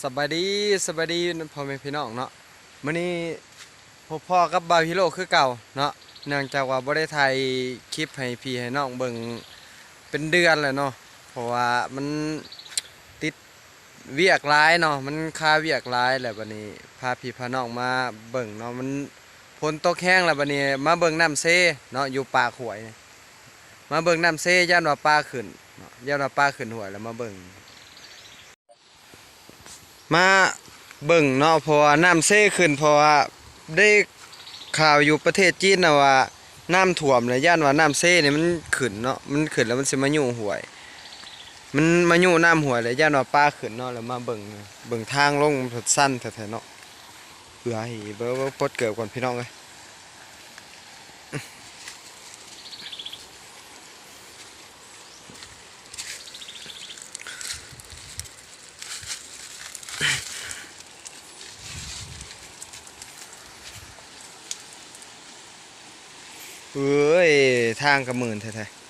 สบายดีสบายดีพ่อแม่พี่น้องเนาะมื้อนี้พ่อพ่อกับบาวฮิโร่คือเก่าเนาะเนื่องจากว่าบ่ได้ถ่ายคลิปให้พี่ให้น้องเบิ่งเป็นเดือนแล้วเนาะเพราะว่ามันติดเวียกหลายเนาะมันคาเวียกหลายแล้วบัดนี้พาพี่พาน้องมาเบิ่งเนาะมันฝนตกแห้งแล้วบัดนี้มาเบิ่งน้ำเซเนาะอยู่ป่ากห้วย มาเบิ่งน้ำเซย่านว่าปลาขึ้นเนาะย่านว่าปลาขึ้นหวยแล้วมาเบิ่ง มาเบิ่งเนาะเพราะว่าน้ำเซ่ขึ้นเพราะว่าได้ข่าวอยู่ประเทศจีนนะว่าน้ำท่วมเลยย่านว่าน้ำเซ่เนี่ยมันขึ้นเนาะมันขึ้นแล้วมันสิมาอยู่หวย มันมาอยู่น้ำหวยเลยย่านว่าป้าขึ้นเนาะแล้วมาเบิ่งเบิ่งทางลงสั้นแท้ๆเนาะเบื่อหิเบิ่งเบิ่งปดเกิดก่อนพี่น้องเลย เอ้ย ทางกระหมื่นแท้ๆ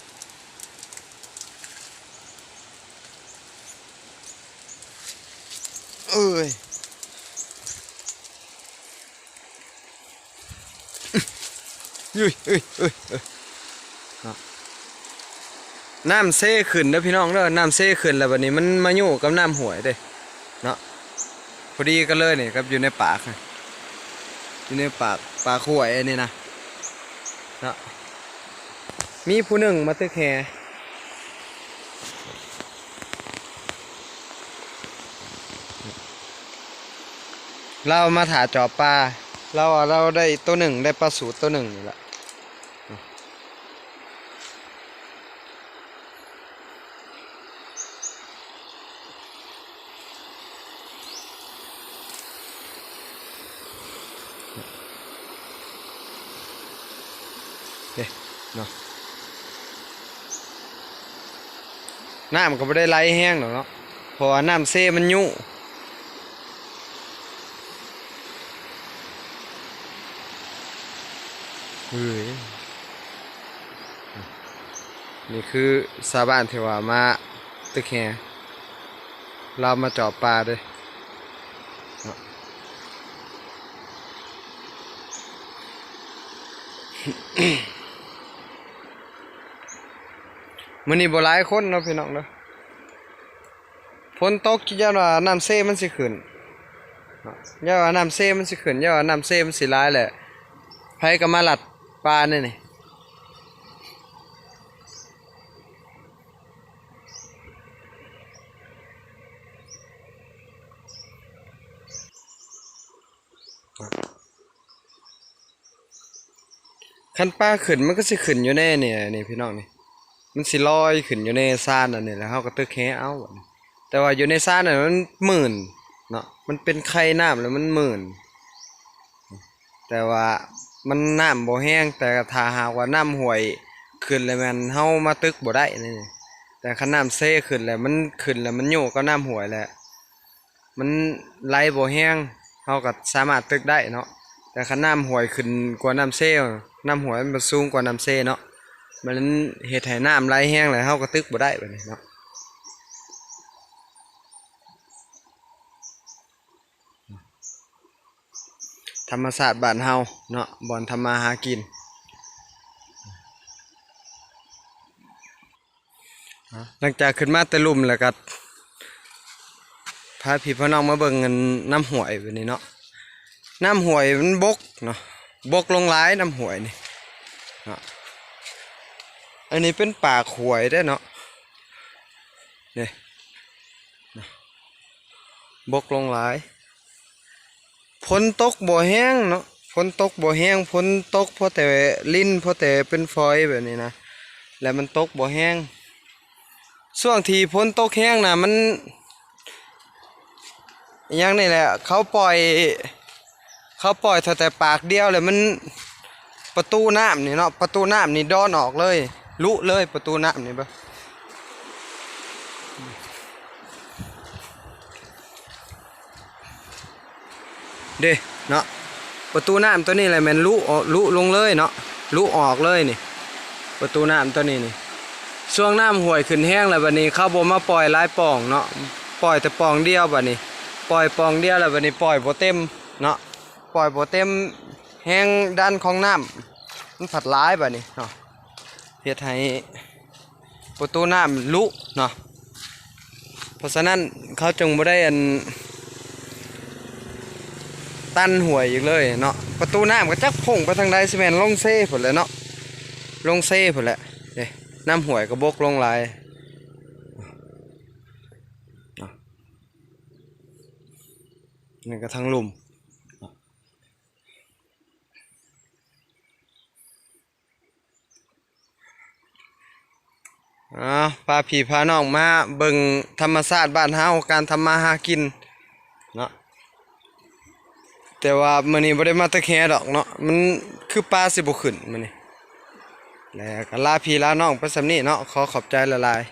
เอ้ยยุ้ยเอ้ยเอ้ยเอ้ยน้ำเซ่ขึ้นเด้อพี่น้องเด้อน้ำเซ่ขึ้นแล้วบัดนี้มันมาอยู่กับน้ำหวยเด้เนาะพอดีกันเลยนี่ครับอยู่ในปากน่ะอยู่ในปากปากหวยอันนี้นะ เนาะมีผู้หนึ่งมาตึกแฮเรามาถาจอบปลาเราเราได้ตัวหนึ่งได้ปลาสูตรตัวหนึ่งนี่แหละ เนาะน้ำก็ไม่ได้ไหลแห้งหรอกเนาะเพราะว่าน้ำเซมันยุ่เฮ้ยนี่คือชาวบ้านที่ว่ามาตึกแฮเรามาจอบปลาด้วยเนาะ มื้อนี้บ่หลายคนเนาะพี่น้องเนาะฝนตกอย่าว่าน้ำเซมันสิขึ้นเนาะอย่าว่าน้ำเซมันสิขึ้นย่าว่าน้ำเซมันสิหลายแหละไผก็มาหลัดปลาเนี่ยนี่คันปลาขึ้นมันก็สิขึ้นอยู่แน่เนี่ยนี่พี่น้องนี่ มันสิลอยขึ้นอยู่ในซ่านอันนี้แล้วเฮาก็ตึกแฮเอา แต่ว่าอยู่ในซ่านน่ะมันหมื่นเนาะมันเป็นไข่น้ำแล้วมันหมื่น แต่ว่ามันน้ำบ่แห้งแต่ถ้าหากว่าน้ำห่วยขึ้นแล้วมันเฮามาตึกบ่ได้นี่แต่คันน้ำเซขึ้นแล้วมันขึ้นแล้วมันอยู่ก็น้ำห่วยแหละมันไหลบ่แห้งเฮาก็สามารถตึกได้เนาะแต่คันน้ำห่วยขึ้นกว่าน้ำเซน้ำห่วยมันสูงกว่าน้ำเซเนาะ มันเฮ็ดให้น้ำไหลแห้งเลยเฮาก็ตึกบ่ได้แบัดนี้เนาะธรรมศาสตร์บ้านเฮาเนาะบ่อนทำมาหากินหลังจากขึ้นมาแต่ลุ่มแล้วก็พาพี่พ่อน้องมาเบิ่งกันน้ำหวยแบัดนี้เนาะน้ำหวยมันบกเนาะบกลงหลายน้ำหวยนี่ อันนี้เป็นป่าขวยได้เนาะนี่นะบกลงหลายฝนตกบ่แห้งเนาะฝนตกบ่แห้งฝนตกเพราะแต่ลิ้นเพราะแต่เป็นฟอยแบบนี้นะแล้วมันตกบ่แห้งช่วงที่ฝนตกแห้งนะมันยังนี่แหละเขาปล่อย เขาปล่อยเท่แต่ปากเดียวเลยมันประตูน้ำนี่เนาะประตูน้ำนี่ดอนออกเลย ลุเลยประตูน้ำนี่ปะเด้เนาะประตูน้ำตัวนี้แหละแมันลุออกลุลงเลยเนาะลุออกเลยนี่ ประตูน้ำตัวนี้นี่ช่วงน้ำห่วยขึ้นแห้งแล้วบัดนี้เขาบ่มาปล่อยหลายป่องเนาะปล่อยแต่ป่องเดียวบัดนี้ ปล่อยปองเดียวแล้วบัดนี้ปล่อยบ่เต็มเนาะปล่อยบ่เต็มแห้งด้านของน้ำมันผัดร้ายบัดนี้เนาะ เฮ็ดให้ประตูน้ำลุเนาะเพราะฉะนั้นเขาจึงบ่ได้อันตันหวยอีกเลยเนาะประตูน้ำก็จักพุ่งไปทางใดสิแมนลงเซ่พุ่นแหล้วเนาะลงเซ่พุ่นแหละเด้น้ำหวยก็บกลงหลายนี่ก็ทั้งลุ่ม อาพาผีพาน้องมาเบิ่งธรรมชาติบ้านเฮาการทำมาหากินเนาะแต่ว่ามื้อนี้บ่ได้มาตะแคดอกเนาะมันคือปลาสิบ่ขึ้นมื้อนี้แล้วก็ลาพี่ลาน้องไปสำนี้เนาะขอขอบใจละลาย